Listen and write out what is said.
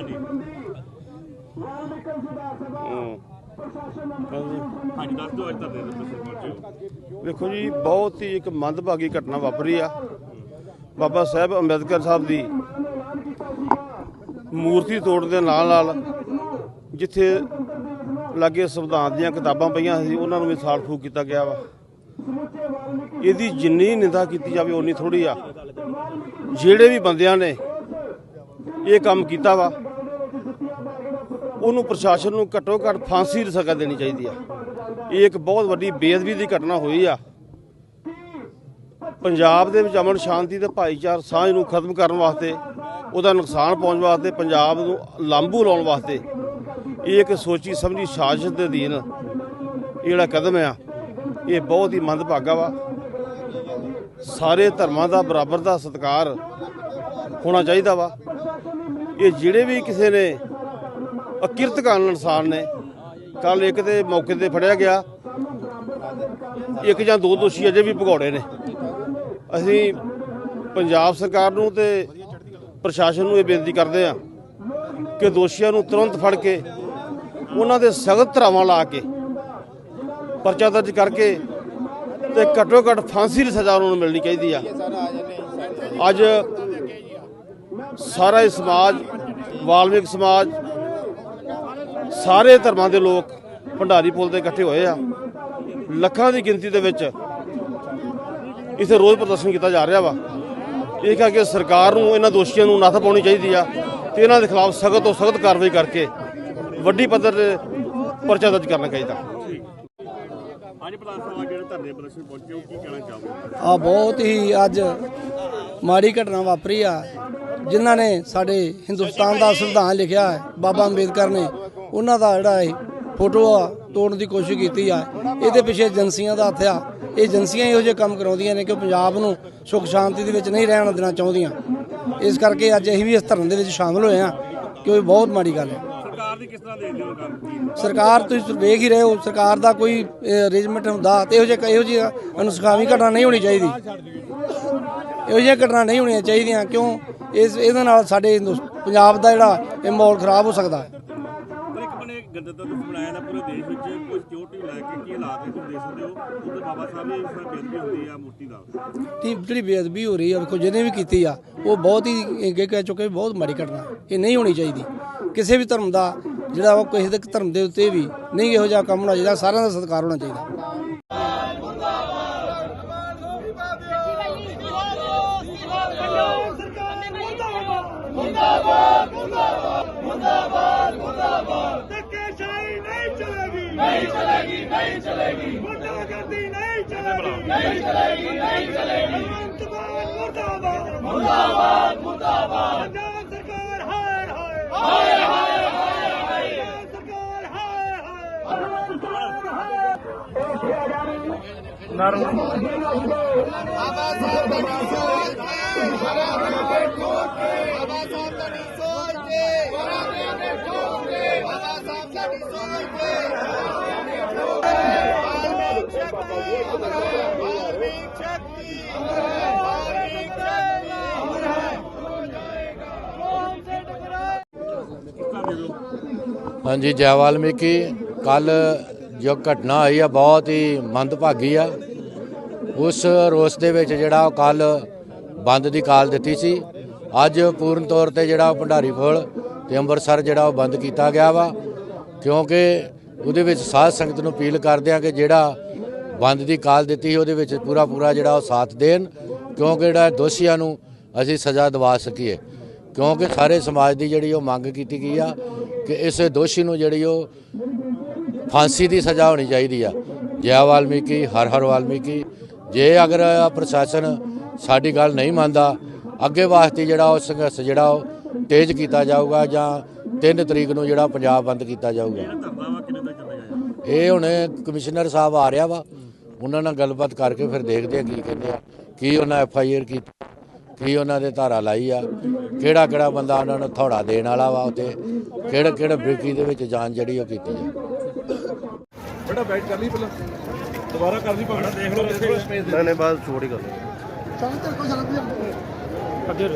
ਹਾਂਜੀ ਹੂੰ। ਹਾਂਜੀ। ਹਾਂਜੀ ਦੱਸ ਦਿਓ ਅੱਜ ਧਰਨੇ ਦੇ ਤੁਸੀਂ ਪਹੁੰਚੇ ਹੋ ਵੇਖੋ ਜੀ ਬਹੁਤ ਹੀ ਇੱਕ ਮੰਦਭਾਗੀ ਘਟਨਾ ਵਾਪਰੀ ਆ ਬਾਬਾ ਸਾਹਿਬ ਅੰਬੇਦਕਰ ਸਾਹਿਬ ਦੀ ਮੂਰਤੀ ਤੋੜਨ ਦੇ ਨਾਲ ਨਾਲ ਜਿੱਥੇ ਲਾਗੇ ਸੰਵਿਧਾਨ ਦੀਆਂ ਕਿਤਾਬਾਂ ਪਈਆਂ ਸੀ ਉਹਨਾਂ ਨੂੰ ਵੀ ਸਾੜ ਫੂਕ ਕੀਤਾ ਗਿਆ ਵਾ ਇਹਦੀ ਜਿੰਨੀ ਨਿੰਦਾ ਕੀਤੀ ਜਾਵੇ ਉਨੀ ਥੋੜੀ ਆ ਜਿਹੜੇ ਵੀ ਬੰਦਿਆਂ ਨੇ ਇਹ ਕੰਮ ਕੀਤਾ ਵਾ ਉਹਨੂੰ ਪ੍ਰਸ਼ਾਸਨ ਨੂੰ ਘੱਟੋ ਘੱਟ ਫਾਂਸੀ ਦੀ ਸਜ਼ਾ ਦੇਣੀ ਚਾਹੀਦੀ ਆ। ਇਹ ਇੱਕ ਬਹੁਤ ਵੱਡੀ ਬੇਅਦਬੀ ਦੀ ਘਟਨਾ ਹੋਈ ਆ। ਪੰਜਾਬ ਦੇ ਵਿੱਚ ਅਮਨ ਸ਼ਾਂਤੀ ਤੇ ਭਾਈਚਾਰ ਸਾਂਝ ਨੂੰ ਖਤਮ ਕਰਨ ਵਾਸਤੇ, ਉਹਦਾ ਨੁਕਸਾਨ ਪਹੁੰਚ ਵਾਸਤੇ, ਪੰਜਾਬ ਨੂੰ ਲਾਂਬੂ ਲਾਉਣ ਵਾਸਤੇ ਇਹ ਇੱਕ ਸੋਚੀ ਸਮਝੀ ਸਾਜ਼ਿਸ਼ ਦੇ ਅਧੀਨ ਇਹ ਜਿਹੜਾ ਕਦਮ ਆ, ਇਹ ਬਹੁਤ ਹੀ ਮੰਦਭਾਗਾ ਵਾ। ਸਾਰੇ ਧਰਮਾਂ ਦਾ ਬਰਾਬਰ ਦਾ ਸਤਿਕਾਰ ਹੋਣਾ ਚਾਹੀਦਾ ਵਾ। ਇਹ ਜਿਹੜੇ ਵੀ ਕਿਸੇ ਨੇ ਅਕਿਰਤ ਕਾਰਨ ਇਨਸਾਨ ਨੇ। ਕੱਲ ਇੱਕ ਤੇ ਮੌਕੇ ਤੇ ਫੜਿਆ ਗਿਆ। ਇੱਕ ਜਾਂ ਦੋ ਦੋਸ਼ੀ ਅਜੇ ਵੀ ਭਗੌੜੇ ਨੇ। ਅਸੀਂ ਪੰਜਾਬ ਸਰਕਾਰ ਨੂੰ ਤੇ ਪ੍ਰਸ਼ਾਸਨ ਨੂੰ ਇਹ ਬੇਨਤੀ ਕਰਦੇ ਆ ਕਿ ਦੋਸ਼ੀਆਂ ਨੂੰ ਤੁਰੰਤ ਫੜ ਕੇ ਉਹਨਾਂ ਦੇ ਸਖਤ ਧਰਾਵਾਂ ਲਾ ਕੇ, ਪਰਚਾ ਦਰਜ ਕਰਕੇ ਤੇ ਘੱਟੋ ਘੱਟ ਫਾਂਸੀ ਦੀ ਸਜ਼ਾ ਉਹਨਾਂ ਨੂੰ ਮਿਲਣੀ ਚਾਹੀਦੀ ਆ। ਅੱਜ ਸਾਰਾ ਹੀ ਸਮਾਜ, ਵਾਲਮੀਕ ਸਮਾਜ ਸਾਰੇ ਧਰਮਾਂ ਦੇ ਲੋਕ ਭੰਡਾਰੀ ਪੁਲ ਤੇ ਇਕੱਠੇ ਹੋਏ ਆ। ਲੱਖਾਂ ਦੀ ਗਿਣਤੀ ਦੇ ਵਿੱਚ ਇਥੇ ਰੋਜ਼ ਪ੍ਰਦਰਸ਼ਨ ਕੀਤਾ ਜਾ ਰਿਹਾ ਵਾ। ਇਹ ਕਰਕੇ ਸਰਕਾਰ ਨੂੰ ਇਹਨਾਂ ਦੋਸ਼ੀਆਂ ਨੂੰ ਨੱਥ ਪਾਉਣੀ ਚਾਹੀਦੀ ਆ ਤੇ ਇਹਨਾਂ ਦੇ ਖਿਲਾਫ ਸਖਤ ਤੋਂ ਸਖਤ ਕਾਰਵਾਈ ਕਰਕੇ ਵੱਡੀ ਪੱਧਰ ਤੇ ਪਰਚਾ ਦਰਜ ਕਰਨਾ ਚਾਹੀਦਾ। ਅੱਜ ਜਿਹੜੇ ਧਰਨੇ ਪ੍ਰਦਰਸ਼ਨ ਪਹੁੰਚੇ ਹੋ ਕੀ ਕਹਿਣਾ ਚਾਹੋਗੇ? ਆ ਬਹੁਤ ਹੀ ਅੱਜ ਮਾੜੀ ਘਟਨਾ ਵਾਪਰੀ ਆ ਜਿਨ੍ਹਾਂ ਨੇ ਸਾਡੇ ਹਿੰਦੁਸਤਾਨ ਦਾ ਸੰਵਿਧਾਨ ਲਿਖਿਆ ਹੈ ਬਾਬਾ ਅੰਬੇਦਕਰ ਨੇ। ਉਹਨਾਂ ਦਾ ਜਿਹੜਾ ਇਹ ਫੋਟੋ ਆ ਤੋੜਨ ਦੀ ਕੋਸ਼ਿਸ਼ ਕੀਤੀ ਆ। ਇਹਦੇ ਪਿੱਛੇ ਏਜੰਸੀਆਂ ਦਾ ਹੱਥ ਆ। ਇਹ ਏਜੰਸੀਆਂ ਇਹੋ ਜਿਹੇ ਕੰਮ ਕਰਾਉਂਦੀਆਂ ਨੇ ਕਿ ਪੰਜਾਬ ਨੂੰ ਸੁਖ ਸ਼ਾਂਤੀ ਦੇ ਵਿੱਚ ਨਹੀਂ ਰਹਿਣ ਦੇਣਾ ਚਾਹੁੰਦੀਆਂ। ਇਸ ਕਰਕੇ ਅੱਜ ਅਸੀਂ ਵੀ ਇਸ ਧਰਨੇ ਦੇ ਵਿੱਚ ਸ਼ਾਮਲ ਹੋਏ ਆ ਕਿ ਇਹ ਬਹੁਤ ਮਾੜੀ ਗੱਲ ਹੈ। ਸਰਕਾਰ ਦੀ ਕਿਸ ਤਰ੍ਹਾਂ ਦੇਖਦੇ ਹੋ ਕੰਮ ਕੀ ਸਰਕਾਰ ਤੁਸੀਂ ਵੇਖ ਹੀ ਰਹੇ ਹੋ ਸਰਕਾਰ ਦਾ ਕੋਈ ਅਰੇਂਜਮੈਂਟ ਹੁੰਦਾ ਤੇ ਇਹੋ ਜਿਹੇ ਇਹੋ ਜਿਹੀ ਅਨੁਸਖਾਵੀ ਘਟਨਾ ਨਹੀਂ ਹੋਣੀ ਚਾਹੀਦੀ। ਇਹੋ ਜਿਹੀਆਂ ਘਟਨਾ ਨਹੀਂ ਹੋਣੀਆਂ ਚਾਹੀਦੀਆਂ ਕਿਉਂ? ਇਸ ਇਹਦੇ ਨਾਲ ਸਾਡੇ ਪੰਜਾਬ ਦਾ ਜਿਹੜਾ ਇਹ ਮਾਹੌਲ ਖਰਾਬ ਹੋ ਸਕਦਾ ਹੈ। ਗਣਤੰਤਰ ਦਿਵਸ ਮਨਾਇਆ ਜਾਂਦਾ ਪੂਰੇ ਦੇਸ਼ ਵਿੱਚ ਕੋਈ ਸਿਕਿਉਰਿਟੀ ਨੂੰ ਲੈ ਕੇ ਕੀ ਹਾਲਾਤ ਨੇ ਤੁਸੀਂ ਦੇਖ ਸਕਦੇ ਹੋ ਉਧਰ ਬਾਬਾ ਸਾਹਿਬ ਦੀ ਇਸ ਤਰ੍ਹਾਂ ਬੇਦਬੀ ਹੁੰਦੀ ਆ ਮੂਰਤੀ ਦਾ। ਕਿ ਜਿਹੜੀ ਬੇਅਦਬੀ ਹੋ ਰਹੀ ਆ ਵੇਖੋ ਜਿਹਨੇ ਵੀ ਕੀਤੀ ਆ ਉਹ ਬਹੁਤ ਹੀ ਅੱਗੇ ਕਹਿ ਚੁੱਕੇ ਬਹੁਤ ਮਾੜੀ ਘਟਨਾ। ਇਹ ਨਹੀਂ ਹੋਣੀ ਚਾਹੀਦੀ। ਕਿਸੇ ਵੀ ਧਰਮ ਦਾ ਜਿਹੜਾ ਉਹ ਕਿਸੇ ਦੇ ਧਰਮ ਦੇ ਉੱਤੇ ਵੀ ਨਹੀਂ ਇਹੋ ਜਿਹਾ ਕੰਮ ਹੋਣਾ ਚਾਹੀਦਾ ਸਾਰਿਆਂ ਦਾ ਸਤਿਕਾਰ ਹੋਣਾ ਚਾਹੀਦਾ। ਧੱਕੇਸ਼ਾਹੀ ਨਹੀਂ ਚਲੇਗੀ ਨਹੀਂ ਚਲੇਗੀ ਨਹੀਂ ਚਲੇਗੀ ਗੁੰਡਾਗਰਦੀ ਨਹੀਂ ਚਲੇਗੀ ਨਹੀਂ ਚਲੇਗੀ ਨਹੀਂ ਚਲੇਗੀ ਮੁਰਦਾਬਾਦ ਮੁਰਦਾਬਾਦ ਮੁਰਦਾਬਾਦ ਪੰਜਾਬ ਸਰਕਾਰ ਹਾਏ ਹਾਏ ਹਾਏ ਹਾਏ ਹਾਏ ਪੰਜਾਬ ਸਰਕਾਰ ਹਾਏ ਹਾਏ ਪੰਜਾਬ ਸਰਕਾਰ ਹਾਏ ਹਾਂਜੀ, ਜੈ ਵਾਲਮੀਕੀ। ਕੱਲ ਜੋ ਘਟਨਾ ਹੋਈ ਆ, ਬਹੁਤ ਹੀ ਮੰਦਭਾਗੀ ਆ। ਉਸ ਰੋਸ ਦੇ ਵਿੱਚ ਜਿਹੜਾ ਉਹ ਕੱਲ ਬੰਦ ਦੀ ਕਾਲ ਦਿੱਤੀ ਸੀ। ਅੱਜ ਪੂਰਨ ਤੌਰ ਤੇ ਜਿਹੜਾ ਉਹ ਭੰਡਾਰੀ ਫੁੱਲ ਤੇ ਅੰਮ੍ਰਿਤਸਰ ਜਿਹੜਾ ਉਹ ਬੰਦ ਕੀਤਾ ਗਿਆ ਵਾ। ਕਿਉਂਕਿ ਉਹਦੇ ਵਿੱਚ ਸਾਧ ਸੰਗਤ ਨੂੰ ਅਪੀਲ ਕਰਦੇ ਆ ਕਿ ਜਿਹੜਾ ਬੰਦ ਦੀ ਕਾਲ ਦਿੱਤੀ ਉਹਦੇ ਵਿੱਚ ਪੂਰਾ ਪੂਰਾ ਜਿਹੜਾ ਉਹ ਸਾਥ ਦੇਣ ਕਿਉਂਕਿ ਜਿਹੜਾ ਦੋਸ਼ੀਆਂ ਨੂੰ ਅਸੀਂ ਸਜ਼ਾ ਦਿਵਾ ਸਕੀਏ। ਕਿਉਂਕਿ ਸਾਰੇ ਸਮਾਜ ਦੀ ਜਿਹੜੀ ਉਹ ਮੰਗ ਕੀਤੀ ਗਈ ਆ ਕਿ ਇਸ ਦੋਸ਼ੀ ਨੂੰ ਜਿਹੜੀ ਉਹ ਫਾਂਸੀ ਦੀ ਸਜ਼ਾ ਹੋਣੀ ਚਾਹੀਦੀ ਆ। ਜੈ ਵਾਲਮੀਕੀ ਹਰ ਹਰ ਵਾਲਮੀਕੀ। ਜੇ ਅਗਰ ਪ੍ਰਸ਼ਾਸਨ ਸਾਡੀ ਗੱਲ ਨਹੀਂ ਮੰਨਦਾ ਅੱਗੇ ਵਾਸਤੇ ਜਿਹੜਾ ਉਹ ਸੰਘਰਸ਼ ਜਿਹੜਾ ਉਹ ਤੇਜ਼ ਕੀਤਾ ਜਾਊਗਾ ਜਾਂ 3 ਤਰੀਕ ਨੂੰ ਜਿਹੜਾ ਪੰਜਾਬ ਬੰਦ ਕੀਤਾ ਜਾਊਗਾ। ਇਹ ਹੁਣ ਕਮਿਸ਼ਨਰ ਸਾਹਿਬ ਆ ਰਿਹਾ ਵਾ। ਉਹਨਾਂ ਨਾਲ ਗੱਲਬਾਤ ਕਰਕੇ ਫਿਰ ਦੇਖਦੇ ਆ ਕੀ ਕਹਿੰਦੇ ਆ ਕੀ ਉਹਨਾਂ ਐਫ ਆਈ ਆਰ ਕੀਤੀ ਕੀ ਉਹਨਾਂ ਦੇ ਧਾਰਾ ਲਾਈ ਆ ਕਿਹੜਾ ਕਿਹੜਾ ਬੰਦਾ ਉਹਨਾਂ ਨੂੰ ਥੋੜਾ ਦੇਣ ਵਾਲਾ ਵਾ ਉਤੇ ਕਿਹੜਾ ਕਿਹੜਾ ਬ੍ਰਿਕੀ ਦੇ ਵਿੱਚ ਜਾਨ ਜਿਹੜੀ ਉਹ ਕੀਤੀ ਆ। ਬੜਾ ਬੈਠ ਕਰ ਲਈ ਪਹਿਲਾਂ। ਦੁਬਾਰਾ ਕਰ ਲਈ ਦੇਖ ਲਓ ਇੱਥੇ ਨਹੀਂ ਨਹੀਂ ਬਾਅਦ ਛੋੜ ਹੀ ਕਰ ਅੱਗੇ